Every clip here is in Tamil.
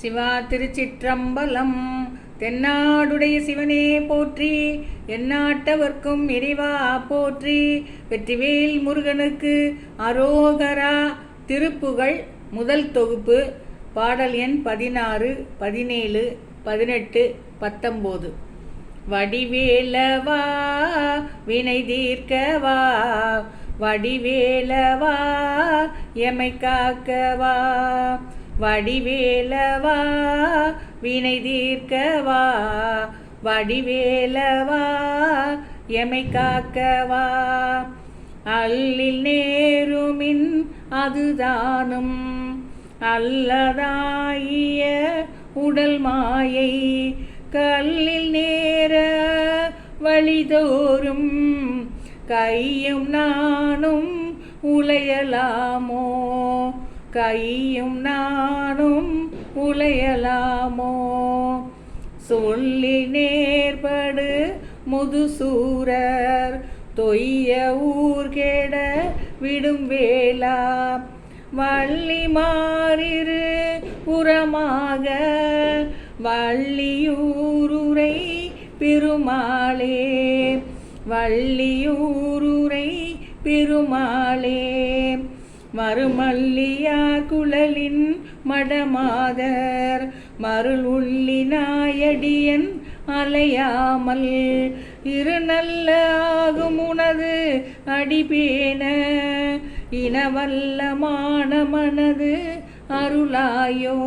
சிவா திருச்சிற்றம்பலம். தென்னாடுடைய சிவனே போற்றி எந்நாட்டவர்க்கும் இறைவா போற்றி. வெற்றிவேல் முருகனுக்கு அரோகரா திருப்புகழ் முதல் தொகுப்பு பாடல் எண் பதினாறு பதினேழு பதினெட்டு பத்தொம்போது. வடிவேலவா வினை தீர்க்கவா? வடிவேலவா எமை காக்கவா? வடிவேலவா வினை தீர்க்கவா? வடிவேலவா எமை காக்கவா? அல்லில் நேருமின் அதுதானும். அல்லதாயிய உடல் மாயை கல்லில் நேர வழிதோறும். கையும் நானும் உலையலாமோ? கையும் நானும் உலையலாமோ? சொல்லி நேர்படு முதுசூரர் தொய்ய ஊர் ஊர்கேட விடும் வேளா? வள்ளி மாறிரு புறமாக வள்ளியூருரை பெருமாளே. வள்ளியூருரை பெருமாளே. மறுமல்லியார் குழலின் மடமாதர் மருள் உள்ளி நாயடியன் அலையாமல் இரு நல்ல ஆகும் உனது அடிபேன இனவல்லமான மனது அருளாயோ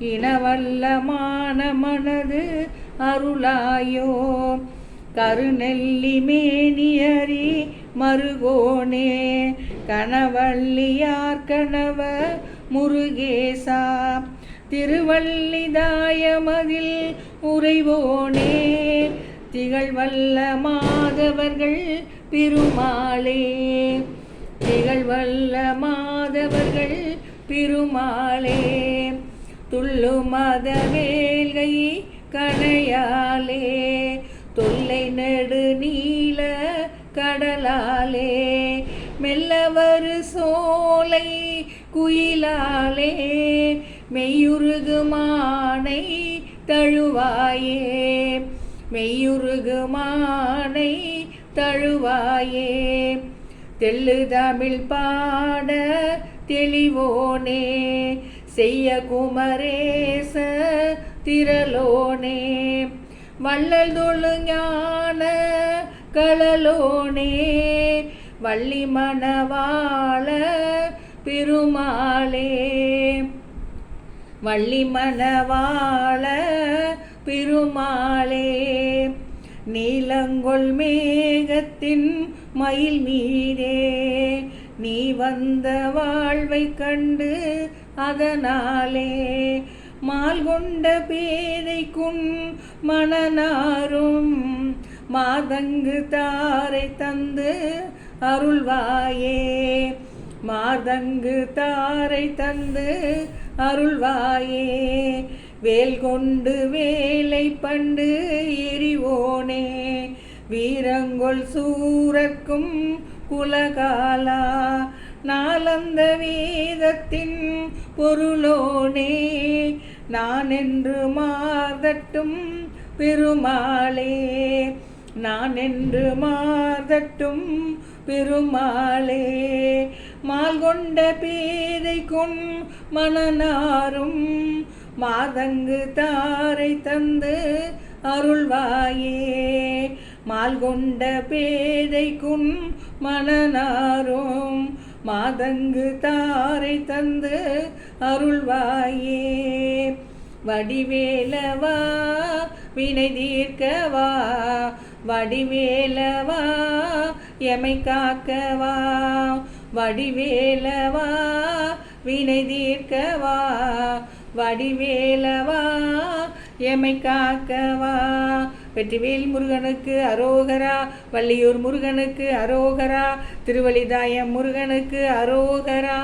இனவல்லமான மனது அருளாயோ. கருநெல்லி மேனியரி மருகோனே கணவள்ளியார் கணவ முருகேசா திருவள்ளிதாயமதில் உறைவோனே. திகழ்வல்ல மாதவர்கள் பெருமாளே. திகழ்வல்ல மாதவர்கள் பெருமாளே. துள்ளு மத வேல்கை கணையாலே தொல்லை நெடு நீல கடலாலே மெல்லவரு சோலை குயிலாலே மெய்யுருகுமானை தழுவாயே மெய்யுருகுமானை தழுவாயே. தெள்ளு தமிழ் பாட தெளிவோனே செய்ய குமரேச திரளோனே வள்ளல் தொழு ஞான களலோனே வள்ளி மணவாள பெருமாளே. வள்ளி மணவாள பெருமாளே நீலங்கொள் மேகத்தின் மயில் மீதே. நீ வந்த வாழ்வை கண்டு அதனாலே மால் கொண்ட பேதைக்கும் மணனாரும் மாதங்கு தாரை தந்து அருள்வாயே. மாதங்கு தாரை தந்து அருள்வாயே. வேல் கொண்டு வேலை பண்டு எரிவோனே. வீரங்கொள் சூரக்கும் குலகாலா. நாளந்த வேதத்தின் பொருளோனே. நான் என்று மாதட்டும் பெருமாளே. நான் என்று மாதட்டும் பெருமாளே மால் கொண்ட பேதைக்கும் மனநாரும் மாதங்கு தாரை தந்து அருள்வாயே. மால் கொண்ட பேதைக்கும் மனநாரும் மாதங்கு தாரை தந்து அருள்வாயே. வடிவேலவா வினை தீர்க்கவா வடிவேலவா எமை காக்கவா? வடிவேலவா வினை தீர்க்கவா? வடிவேலவா எமை காக்கவா? வெற்றிவேல் முருகனுக்கு அரோகரா வள்ளியூர் முருகனுக்கு அரோகரா திருவழிதாயம் முருகனுக்கு அரோகரா.